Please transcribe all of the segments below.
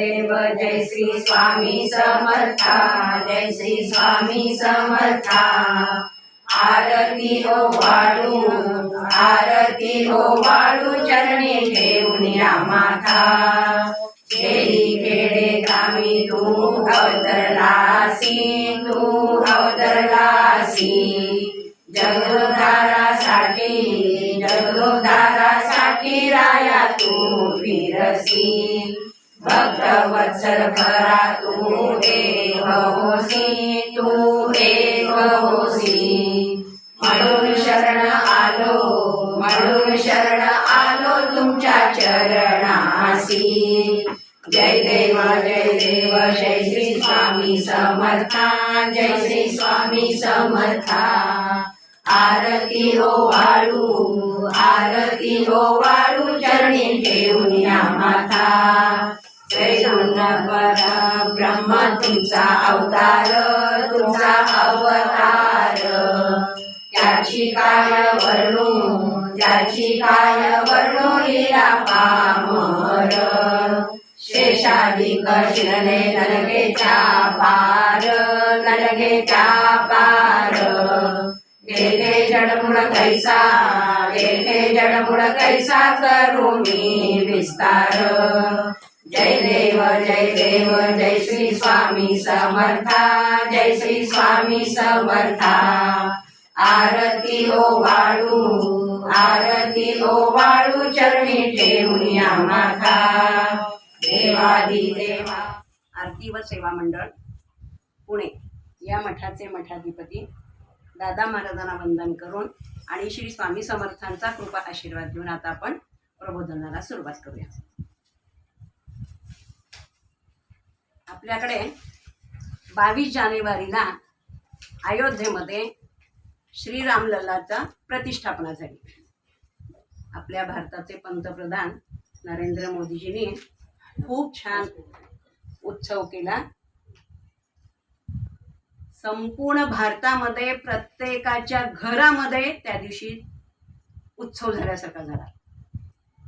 देव जय श्री स्वामी समर्था जय श्री स्वामी समर्था. आरती ओ वाळू आरती ओ वाळू चरणी ठेवूया माथा. खेळी खेडे कामी तू अवतरलासी तू अवतरलासी जगदारासाठी जगदारासाठी राया तू फिरसी. भक्त वत्सल खरा तू एक होसी तू एक होसी म्हणून शरण आलो म्हणून शरण आलो तुमच्या चरणासी जय देव जय देव जय श्री स्वामी समर्था जय श्री स्वामी समर्था आरती हो वाळू आरती हो वाळू चरणी ठेवूया माथा त्रैगुण्यपर तुमचा अवतार तुमचा अवतार. त्याची काय वर्णू त्याची काय वर्णू लीला पामर. शेषादी कृष्णने नलगेच्या पार नलगेच्या पार. गेले जडमुड कैसा गेले जडमुड कैसा करू मी विस्तार. जय देव जय देव जय श्री स्वामी समर्था जय श्री स्वामी समर्था. आरती ओ वाळू आरती ओ वाळू चरणी ठेवूया माथा. देवादी देवा. आरती व सेवा मंडळ पुणे या मठाचे मठाधिपती दादा महाराजांना वंदन करून आणि श्री स्वामी समर्थांचा कृपा आशीर्वाद घेऊन आता आपण प्रबोधनाला सुरुवात करूया. आपल्याकडे बावीस जानेवारीला अयोध्येमध्ये श्रीरामलल्लाचा प्रतिष्ठापना झाली आपल्या भारताचे पंतप्रधान नरेंद्र मोदीजींनी खूप छान उत्सव केला. संपूर्ण भारतामध्ये प्रत्येकाच्या घरामध्ये त्या दिवशी उत्सव झाल्यासारखा झाला.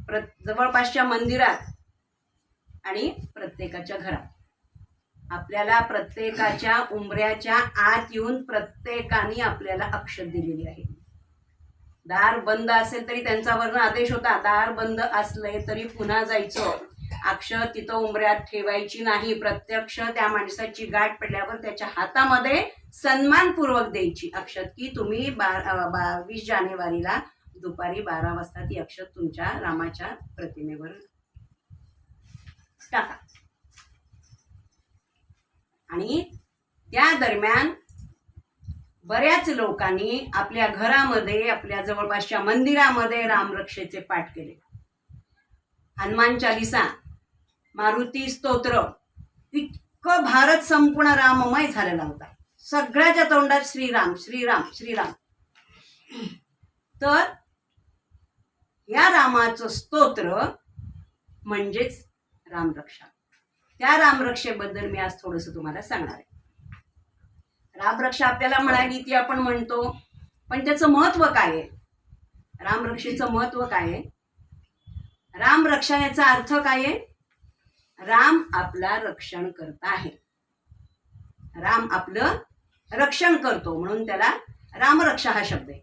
प्र जवळपासच्या मंदिरात आणि प्रत्येकाच्या घरात. आपल्याला प्रत्येकाच्या उंबऱ्याच्या आत येऊन प्रत्येकाने आपल्याला अक्षर दिलेली आहे. दार बंद असेल तरी त्यांचा वर्ण आदेश होता दार बंद असले तरी पुन्हा जायचं. अक्षर तिथं उंबऱ्यात ठेवायची नाही. प्रत्यक्ष त्या माणसाची गाठ पडल्यावर त्याच्या हातामध्ये सन्मानपूर्वक द्यायची अक्षत की तुम्ही बारा बावीस जानेवारीला दुपारी बारा वाजता ती अक्षत तुमच्या रामाच्या प्रतिमेवर टाका. आणि त्या दरम्यान बऱ्याच लोकांनी आपल्या घरामध्ये आपल्या जवळपासच्या मंदिरामध्ये रामरक्षेचे पाठ केले. हनुमान चालिसा मारुती स्तोत्र इतकं भारत संपूर्ण राममय झालेला होता. सगळ्याच्या तोंडात श्रीराम श्रीराम श्रीराम. तर या रामाचं स्तोत्र म्हणजेच रामरक्षा त्या रामरक्षेबद्दल मी आज थोडंसं तुम्हाला सांगणार आहे. रामरक्षा आपल्याला म्हणाली ती आपण म्हणतो. पण त्याचं महत्त्व काय आहे? रामरक्षेचं महत्त्व काय आहे? रामरक्षा याचा अर्थ काय आहे? राम आपला रक्षण करता आहे. राम आपलं रक्षण करतो म्हणून त्याला रामरक्षा हा शब्द आहे.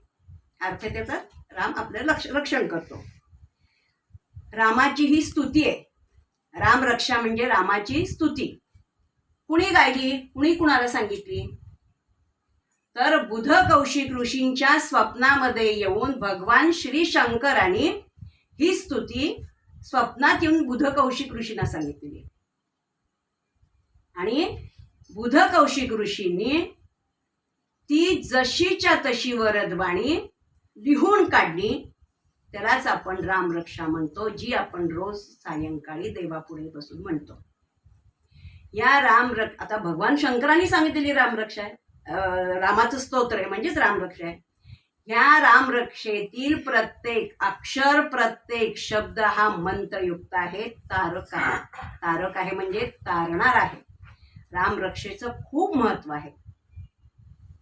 अर्थ त्याचा राम आपलं लक्ष रक्षण करतो. रामाची ही स्तुती आहे. रामरक्षा म्हणजे रामाची स्तुती. कुणी गायली? कुणी कुणाला सांगितली? तर बुध कौशिक ऋषींच्या स्वप्नामध्ये येऊन भगवान श्री शंकरांनी ही स्तुती स्वप्नात येऊन बुध कौशिक ऋषींना सांगितलेली आणि बुध कौशिक ऋषींनी ती जशीच्या तशी वरदवाणी लिहून काढली. त्यालाच आपण रामरक्षा म्हणतो जी आपण रोज सायंकाळी देवापुढे बसून म्हणतो. या राम आता भगवान शंकरांनी सांगितलेली रामरक्षा आहे. रामाचं स्तोत्र आहे म्हणजेच रामरक्षा आहे. ह्या रामरक्षेतील प्रत्येक अक्षर प्रत्येक शब्द हा मंत्रयुक्त आहे तारक आहे. तारक आहे म्हणजे तारणार आहे. रामरक्षेचं खूप महत्त्व आहे.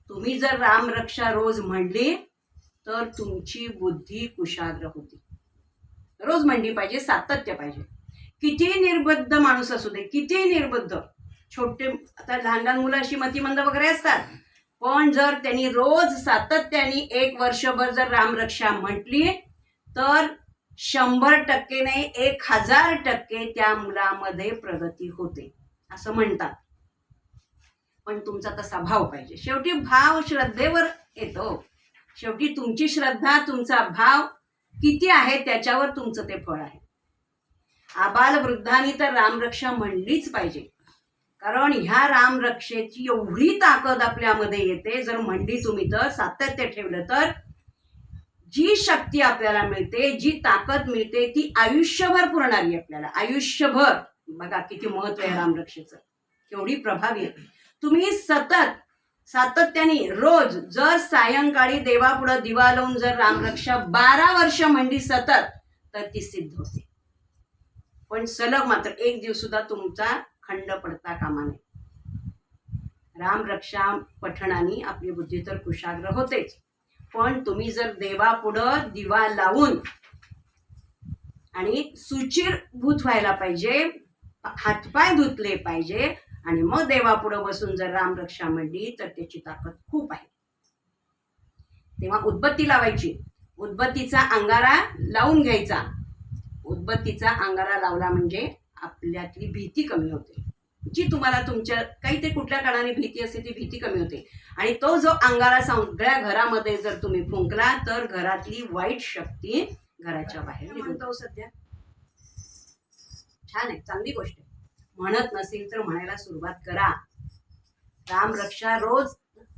तुम्ही जर रामरक्षा रोज म्हणली तर तुमची बुद्धी कुशाग्र होती. रोज म्हणली पाहिजे सातत्य पाहिजे. किती निर्बद्ध माणूस असू दे किती निर्बद्ध. छोटे आता लहान लहान मुलं अशी मतिमंद वगैरे असतात. पण जर त्यांनी रोज सातत्याने एक वर्षभर जर रामरक्षा म्हटली तर शंभर टक्के नाही एक हजार टक्के त्या मुलामध्ये प्रगती होते. असं म्हणतात. पण तुमचा तसा भाव पाहिजे. शेवटी भाव श्रद्धेवर येतो. शेवटी तुमची श्रद्धा तुमचा भाव किती आहे त्याच्यावर तुमचं ते फळ आहे. आबाल वृद्धांनी तर रामरक्षा म्हणलीच पाहिजे. कारण ह्या रामरक्षेची एवढी ताकद आपल्यामध्ये येते जर म्हणली तुम्ही तर सातत्य ठेवलं तर जी शक्ती आपल्याला मिळते जी ताकद मिळते ती आयुष्यभर पुरणारी आपल्याला. आयुष्यभर. बघा किती महत्त्व आहे रामरक्षेचं. केवढी प्रभावी आहे. तुम्ही सतत सातत्याने रोज जर सायंकाळी देवापुढं दिवा लावून जर रामरक्षा बारा वर्ष म्हणली सतत तर ती सिद्ध होते. पण सलग मात्र एक दिवस सुद्धा तुमचा खंड पडता कामा नये. रामरक्षा पठणाने आपली बुद्धी तर कुशाग्र होतेच. पण तुम्ही जर देवापुढं दिवा लावून आणि सुचिरभूत व्हायला पाहिजे हातपाय धुतले पाहिजे आणि मग देवापुढं बसून जर रामरक्षा म्हणली तर त्याची ताकद खूप आहे. तेव्हा उदबत्ती लावायची. उदबत्तीचा अंगारा लावून घ्यायचा. उदबत्तीचा अंगारा लावला म्हणजे आपल्यातली भीती कमी होते. जी तुम्हाला तुमच्या काही ते कुठल्या कारणाने भीती असते ती भीती कमी होते. आणि तो जो अंगारा सगळ्या घरामध्ये जर तुम्ही फुंकला तर घरातली वाईट शक्ती घराच्या बाहेर निघतो सध्या छान आहे चांगली गोष्ट आहे. म्हणत नसेल तर म्हणायला सुरुवात करा. रामरक्षा रोज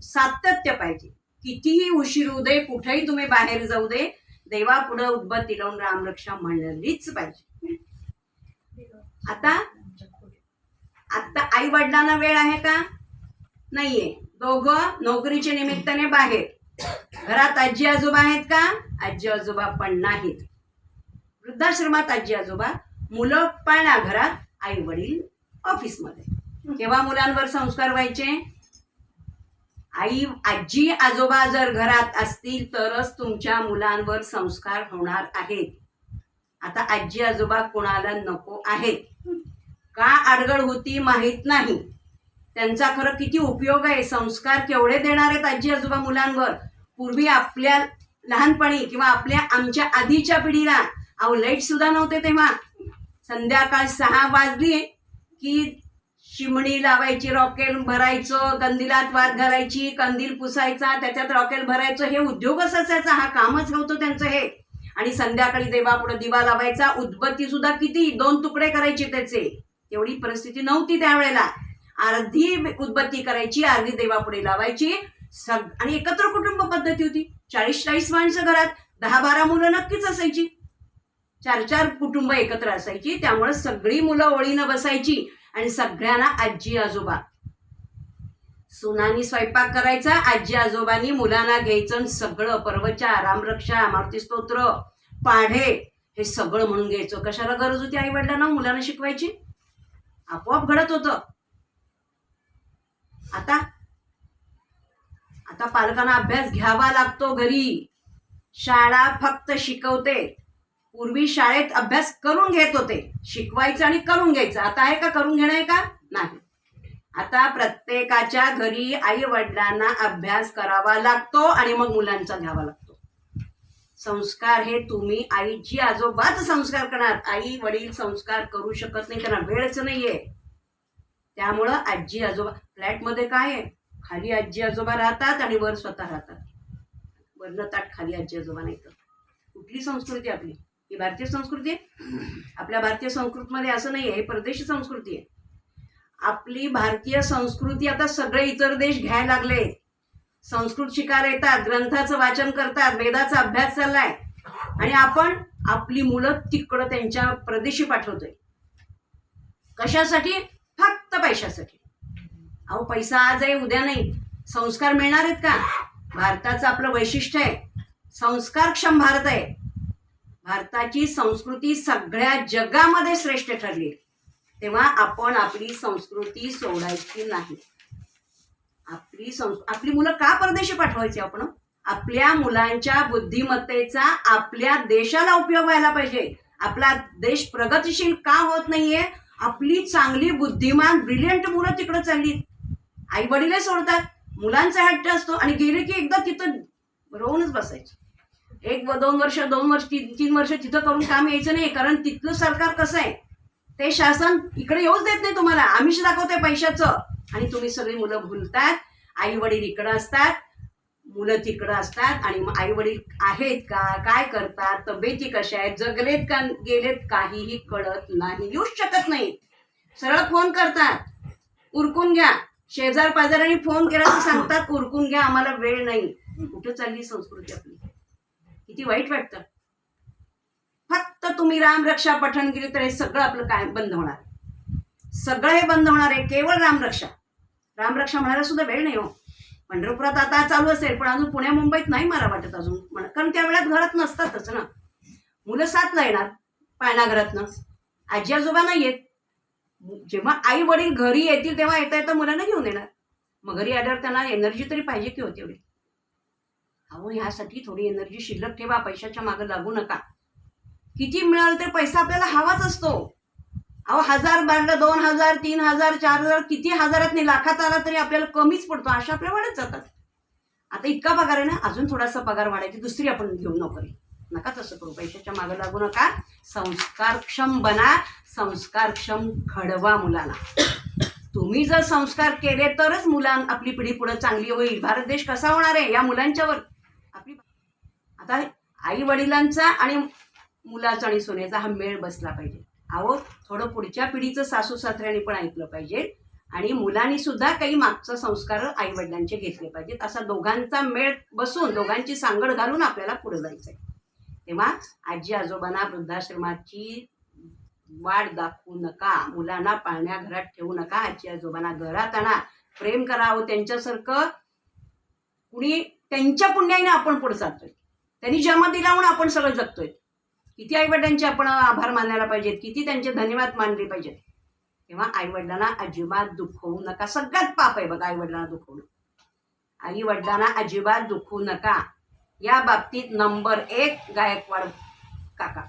सातत्य पाहिजे. कितीही उशीर होऊ दे कुठेही तुम्ही बाहेर जाऊ दे देवापुढं उदबत्ती लावून रामरक्षा म्हणलीच पाहिजे. आता आता आई वडिलांना वेळ आहे का? नाहीये. दोघं नोकरीच्या निमित्ताने बाहेर. घरात आजी आजोबा आहेत का? आजी आजोबा पण नाहीत. वृद्धाश्रमात आजी आजोबा मुलं पाळणा घरात आई वडील ऑफिसमध्ये. केव्हा मुलांवर संस्कार व्हायचे? आई आजी आजोबा जर घरात असतील तरच तुमच्या मुलांवर संस्कार होणार आहेत. आता आजी आजोबा कोणाला नको आहेत? का अडगळ होती माहीत नाही. त्यांचा खरं किती उपयोग आहे? संस्कार केवढे देणार आहेत आजी आजोबा मुलांवर? पूर्वी आपल्या लहानपणी किंवा आपल्या आमच्या आधीच्या पिढीला अहो लाइट सुद्धा नव्हते तेव्हा. संध्याकाळ सहा वाजली की शिमणी लावायची रॉकेल भरायचं कंदिलात वाद घालायची कंदील पुसायचा त्याच्यात रॉकेल भरायचं. हे उद्योगच असायचा हा कामच नव्हतं त्यांचं हे. आणि संध्याकाळी देवापुढे दिवा लावायचा. उदबत्ती सुद्धा किती? दोन तुकडे करायचे त्याचे. एवढी परिस्थिती नव्हती त्यावेळेला. अर्धी उदबत्ती करायची अर्धी देवापुढे लावायची. सग आणि एकत्र कुटुंब पद्धती होती. चाळीस चाळीस माणसं घरात. दहा बारा मुलं नक्कीच असायची. चार चार कुटुंब एकत्र असायची त्यामुळे सगळी मुलं ओळीनं बसायची आणि सगळ्यांना आजी आजोबा. सुनानी स्वयंपाक करायचा आजी आजोबांनी मुलांना घ्यायचं आणि सगळं पर्वच्या रामरक्षा मारुती स्तोत्र पाढे हे सगळं म्हणून घ्यायचं. कशाला गरज होती आई वडिलांना मुलांना शिकवायची. आपोआप घडत होतं. आता आता पालकांना अभ्यास घ्यावा लागतो घरी. शाळा फक्त शिकवते. पूर्वी शाळेत अभ्यास करून घेत होते. शिकवायचं आणि करून घ्यायचं. आता आहे का करून घेणं आहे का? नाही. आता प्रत्येकाच्या घरी आई वडिलांना अभ्यास करावा लागतो आणि मग मुलांचा घ्यावा लागतो. संस्कार हे तुम्ही आईची आजोबाच संस्कार करणार. आई वडील संस्कार करू शकत नाही. त्यांना वेळच नाहीये. त्यामुळं आजी आजोबा फ्लॅटमध्ये काय आहे? खाली आजी आजोबा राहतात आणि वर स्वतः राहतात. वरनं ताट खाली आजी आजोबा नाही तर कुठली संस्कृती आपली? ही भारतीय संस्कृती आहे. आपल्या भारतीय संस्कृतीमध्ये असं नाही आहे हे परदेशी संस्कृती आहे. आपली भारतीय संस्कृती आता सगळे इतर देश घ्यायला लागले संस्कृत शिकायला येतात ग्रंथाचं वाचन करतात वेदाचा अभ्यास चाललाय. आणि आपण आपली मुलं तिकडं त्यांच्या प्रदेशी पाठवतोय. कशासाठी? फक्त पैशासाठी. अहो पैसा आज आहे उद्या नाही. संस्कार मिळणार आहेत का? भारताचं आपलं वैशिष्ट्य आहे. संस्कारक्षम भारत आहे. भारताची संस्कृती सगळ्या जगामध्ये श्रेष्ठ ठरली. तेव्हा आपण आपली संस्कृती सोडायची नाही. आपली संस्कृ आपली मुलं का परदेशी पाठवायची आपण? आपल्या मुलांच्या बुद्धिमत्तेचा आपल्या देशाला उपयोग व्हायला पाहिजे. आपला देश प्रगतिशील का होत नाहीये? आपली चांगली बुद्धिमान ब्रिलियंट मुलं तिकडं चालली. आई वडीलही सोडतात. मुलांचा हट्ट असतो आणि गेले की एकदा तिथं रोवूनच बसायचं. एक व दोन वर्ष दोन वर्ष तीन तीन वर्ष तिथं करून काम यायचं नाही कारण तिथलं सरकार कसं आहे? ते शासन इकडे येऊच देत नाही तुम्हाला. आमिष दाखवते पैशाचं. आणि तुम्ही सगळी मुलं भुलतात आई वडील इकडं असतात मुलं तिकडं असतात आणि आई वडील आहेत का? काय करतात? तब्येती कशा आहेत? जगलेत का गेलेत काहीही कळत नाही. येऊच शकत नाही सरळ फोन करतात. उरकून घ्या. शेजार आणि फोन केला तर सांगतात उरकून घ्या आम्हाला वेळ नाही. कुठं चालली संस्कृती आपली? किती वाईट वाटतं? फक्त तुम्ही रामरक्षा पठण केली तर हे सगळं आपलं काय बंद होणार सगळं हे बंद होणार आहे केवळ रामरक्षा रामरक्षा म्हणायला सुद्धा वेळ नाही हो. पंढरपुरात आता चालू असेल पण अजून पुण्या मुंबईत नाही मला वाटत अजून. म्हण- कारण त्या वेळात घरात नसतातच ना. मुलं साथला येणार पाळणाघरातनं. आजी आजोबा नाही येत. जेव्हा आई वडील घरी येतील तेव्हा येता येता मुलांना घेऊन येणार मग घरी आल्यावर त्यांना एनर्जी तरी पाहिजे की होती एवढी अहो ह्यासाठी थोडी एनर्जी शिल्लक ठेवा पैशाच्या मागं लागू नका. किती मिळाल तर पैसा आपल्याला हवाच असतो. अहो हजार बांधलं दोन हजार तीन हजार चार हजार किती हजारात नाही लाखात आला तरी आपल्याला कमीच पडतो अशा आपल्या वाढत जातात. आता इतका पगार आहे ना अजून थोडासा पगार वाढायची दुसरी आपण घेऊ नोकरी. नका तसं करू पैशाच्या मागं लागू नका. संस्कारक्षम बना संस्कारक्षम घडवा मुलांना तुम्ही जर संस्कार केले तरच मुलां आपली पिढी पुढे चांगली होईल. भारत देश कसा होणार आहे? या मुलांच्यावर. आता आई वडिलांचा आणि मुलाचा आणि सोन्याचा हा मेळ बसला पाहिजे. अहो थोडं पुढच्या पिढीचं सासू सासऱ्याने पण ऐकलं पाहिजे आणि मुलांनी सुद्धा काही मागचं संस्कार आई वडिलांचे घेतले पाहिजेत. असा दोघांचा मेळ बसून दोघांची सांगड घालून आपल्याला पुढे जायचंय. तेव्हा आजी आजोबांना वृद्धाश्रमाची वाट दाखवू नका मुलांना पाळण्या घरात ठेवू नका आजी आजोबांना घरात आणा प्रेम करावं त्यांच्यासारखं कुणी त्यांच्या पुण्याने आपण पुढे जातोय त्यांनी जन्म दिला म्हणून आपण सगळं जगतोय. किती आईवडिलांचे आपण आभार मानायला पाहिजेत किती त्यांचे धन्यवाद मानले पाहिजेत. तेव्हा आईवडिलांना अजिबात दुखवू नका. सगळ्यात पाप आहे बघा आईवडिलांना दुखवणं. आई वडिलांना अजिबात दुखवू नका. या बाबतीत नंबर एक गायकवाड काका.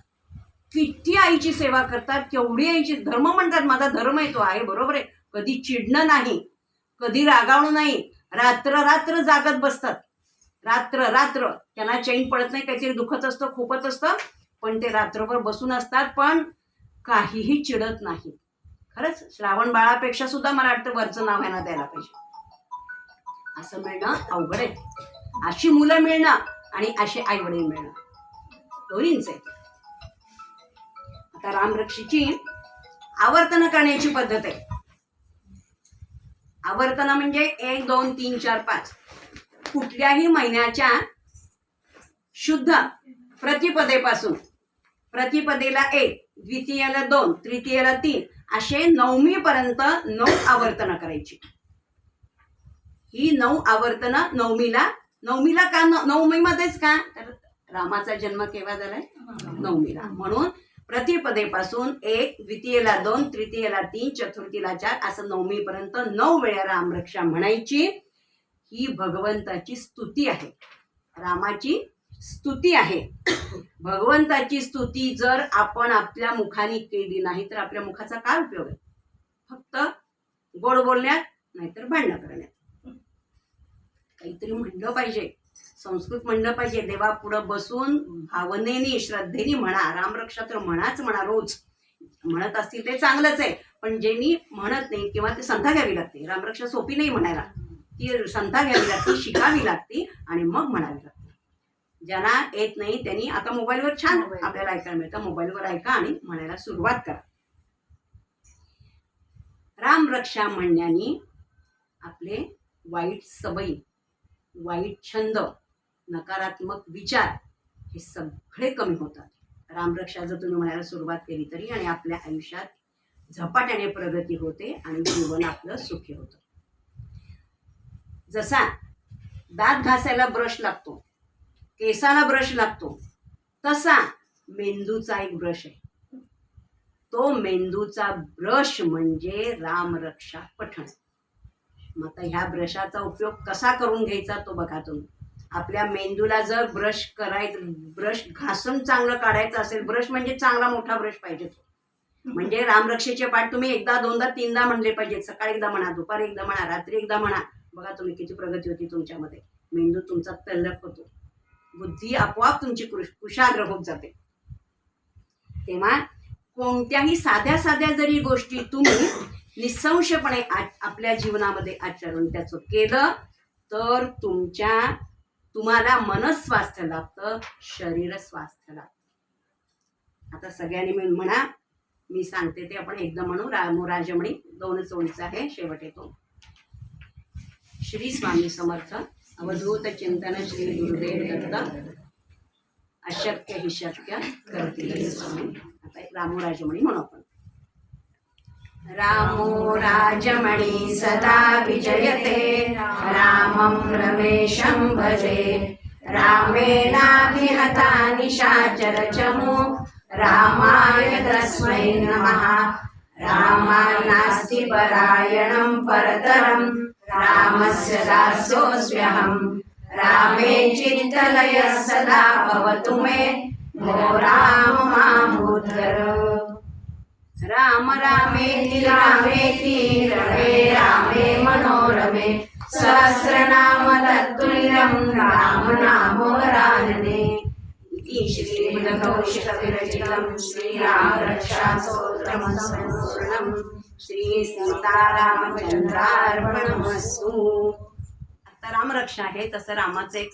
किती आईची सेवा करतात केवढी आईची धर्म म्हणतात. माझा धर्म आहे तो आहे बरोबर आहे. कधी चिडणं नाही कधी रागावणं नाही. रात्र रात्र जागत बसतात. रात्र रात्र. त्यांना चैन पडत नाही काहीतरी दुखत असतं खूपच असतं पण ते रात्रभर बसून असतात पण काहीही चिडत नाही खरंच श्रावण बाळापेक्षा सुद्धा मला वाटतं वरचं नाव ह्यांना द्यायला पाहिजे. असं मिळणं अवघड आहे. अशी मुलं मिळणं आणि असे आई वडील मिळणं. दोन्हीच आहे. आता रामरक्षीची आवर्तन करण्याची पद्धत आहे. आवर्तन म्हणजे एक दोन तीन चार पाच. कुठल्याही महिन्याच्या शुद्ध प्रतिपदेपासून प्रतिपदेला एक द्वितीयाला दोन तृतीयाला तीन असे नवमीपर्यंत नऊ आवर्तनं करायची. ही नऊ आवर्तनं नवमीला नवमीला का नवमीमध्येच का? तर रामाचा जन्म केव्हा झालाय? नवमीला. म्हणून प्रतिपदेपासून एक द्वितीयेला दोन तृतीयेला तीन चतुर्थीला चार असं नवमीपर्यंत नऊ वेळा रामरक्षा म्हणायची. ही भगवंताची स्तुती आहे. रामाची स्तुती आहे. भगवंताची स्तुती जर आपण आपल्या मुखाने केली नाही तर आपल्या मुखाचा काय उपयोग आहे? फक्त गोड बोलण्यात नाहीतर भांडणं करण्यात. काहीतरी म्हणलं पाहिजे. संस्कृत म्हणलं पाहिजे. देवा पुढं बसून भावनेने श्रद्धेने म्हणा रामरक्षा तर म्हणाच म्हणा रोज. म्हणत असतील ते चांगलंच आहे. पण ज्यांनी म्हणत नाही किंवा ते संधा घ्यावी लागते. रामरक्षा सोपी नाही म्हणायला. ती संथा घ्यावी लागते शिकावी लागते आणि मग म्हणावी लागते. ज्यांना येत नाही त्यांनी आता मोबाईलवर छान आपल्याला ऐकायला मिळतं. मोबाईलवर ऐका आणि म्हणायला सुरुवात करा. रामरक्षा म्हणण्याने आपले वाईट सवयी वाईट छंद नकारात्मक विचार हे सगळे कमी होतात. रामरक्षा जर तुम्ही म्हणायला सुरुवात केली तरी आणि आपल्या आयुष्यात झपाट्याने प्रगती होते आणि जीवन आपलं सुखी होतं. जसा दात घासायला ब्रश लागतो केसाला ब्रश लागतो तसा मेंदूचा एक ब्रश आहे. तो मेंदूचा ब्रश म्हणजे रामरक्षा पठण. मग आता ह्या ब्रशाचा उपयोग कसा करून घ्यायचा तो बघा तुम्ही. आपल्या मेंदूला जर ब्रश करायचं ब्रश घासून चांगलं काढायचं असेल ब्रश म्हणजे चांगला मोठा ब्रश पाहिजे तो. म्हणजे रामरक्षेचे पाठ तुम्ही एकदा दोनदा तीनदा म्हणले पाहिजेत. सकाळी एकदा म्हणा दुपारी एकदा म्हणा रात्री एकदा म्हणा. बघा तुम्ही किती प्रगती होती तुमच्यामध्ये. मेंदू तुमचा तल्लक होतो. बुद्धी आपोआप तुमची कुशाग्र होत जाते. तेव्हा कोणत्याही साध्या साध्या जरी गोष्टी तुम्ही निसंशयपणे आपल्या जीवनामध्ये आचरण त्याचं केलं तर तुमच्या तुम्हाला मनस्वास्थ्य लाभतं शरीर स्वास्थ्य लाभतं. आता सगळ्यांनी मिळून म्हणा मी सांगते ते आपण एकदम म्हणू रामो राजमणी दोनच ओळीचा आहे शेवट येतो. श्री स्वामी समर्थ अवधूत चिंतन श्री गुरुदेव दत्त. अशक्य ही शक्य करतील स्वामी. आता एक रामो राजमणी म्हणू आपण. रामो राजमणी सदा विजयते रामं रमेशं भजे. रामेणाभिहता निशाचरचमो रामाय तस्मै नमः. रामानास्ति परायणं परतरं रामस्य दासोऽस्म्यहम् रामे चिन्तलय सदा भवतु मे। भो राम मामुद्धर राम रामेति रामेति रमे रामे मनोरमे। सहस्रनाम तत्तुल्यं राम नामोरानने इति श्रीमद्कौशिकविरचितं आता रामरक्षा आहे तसं रामाचं एक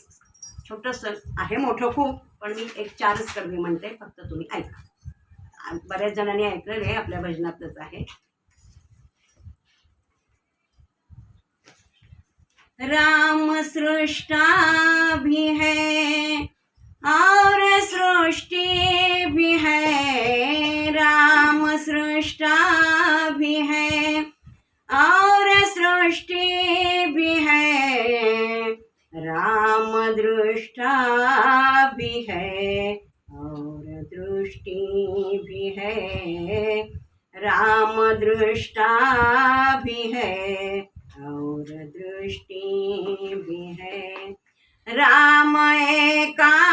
छोटंसं आहे मोठं खूप पण मी एक चारच कडवी म्हणते फक्त तुम्ही ऐका. बऱ्याच जणांनी ऐकलेलं आहे आपल्या भजनातच आहे. राम सृष्टा भी है और सृष्टि भी है राम सृष्टा भी है और सृष्टि भी है राम दृष्टा भी है और दृष्टि भी है राम दृष्टा भी है और दृष्टि भी है। राम एका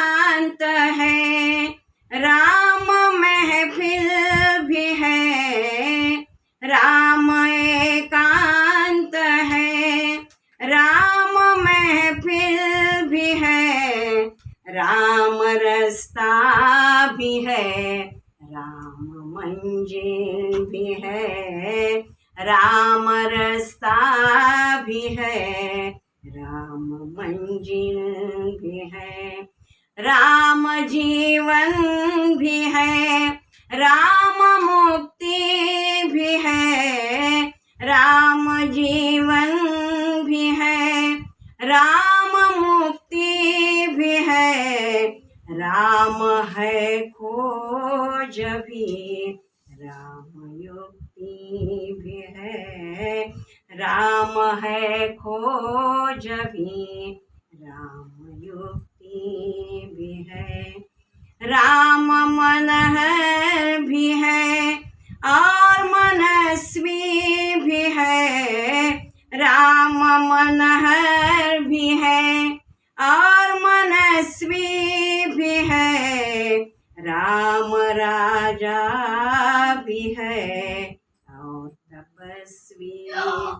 राम है खोज भी राम युक्ति भी है। राम है खोज भी राम युक्ति भी है। राम मनहर भी है। और मनस्वी भी है। राम मनहर भी है। और मनस्वी भी है राम राजा भी है और तपस्वी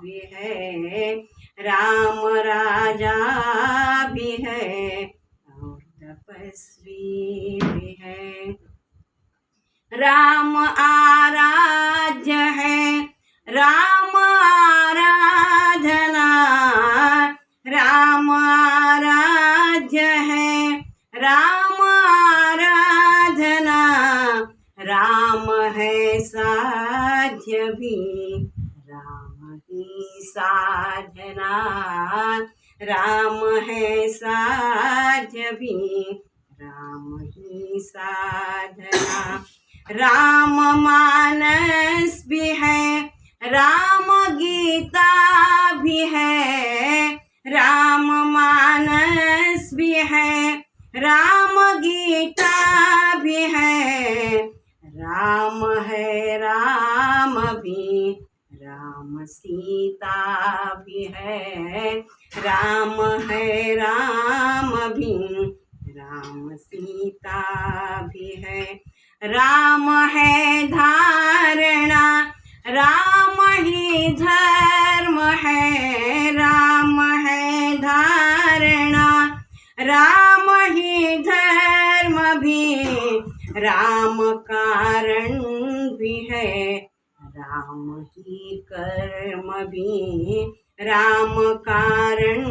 भी है राम राजा भी है और तपस्वी भी है। राम आरा साध्य भी राम ही साधना। राम है साधवी भी राम ही साधना। राम मानस भी है राम गीता भी है। राम मानस भी है राम गीता भी है। राम है राम भी राम सीता भी है। राम है राम भी राम सीता भी है। राम है धारणा राम ही धर्म है। राम है धारणा राम ही धर्म राम कारण भी है राम ही कर्म भी राम कारण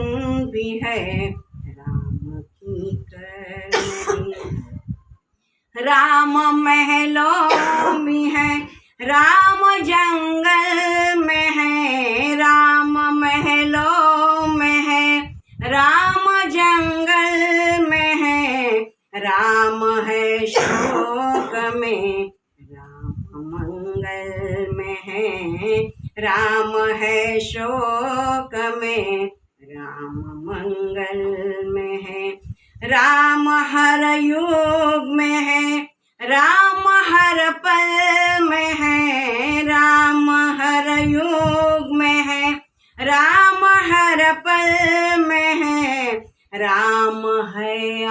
भी है राम की कर्म भी। राम महलों में है राम जंगल में है राम महलों में है राम जंगल में राम है शोक में राम मंगल में है। राम है शोक में राम मंगल में है। राम हर योग में है राम हर पल में है। राम हर योग में है राम हर पल में है। राम है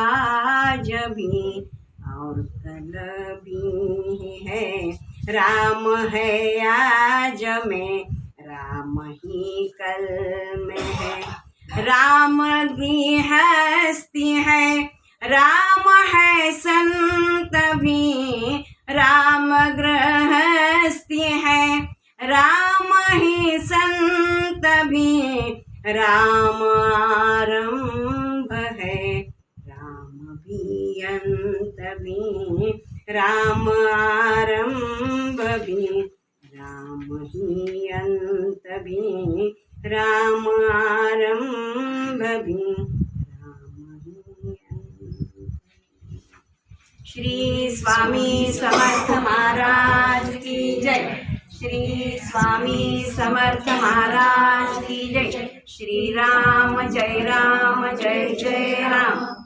भी और कल भी है। राम है आज में राम ही कल में है। राम की हस्ती है राम है संत भी। राम गृहस्थी है राम ही संत भी। राम आरंभ है। भी अंत भी राम आरंभ राम ही अंत राम आरंभ श्री स्वामी समर्थ महाराज की जय। श्री स्वामी समर्थ महाराज की जय। श्री राम जय राम जय जय राम।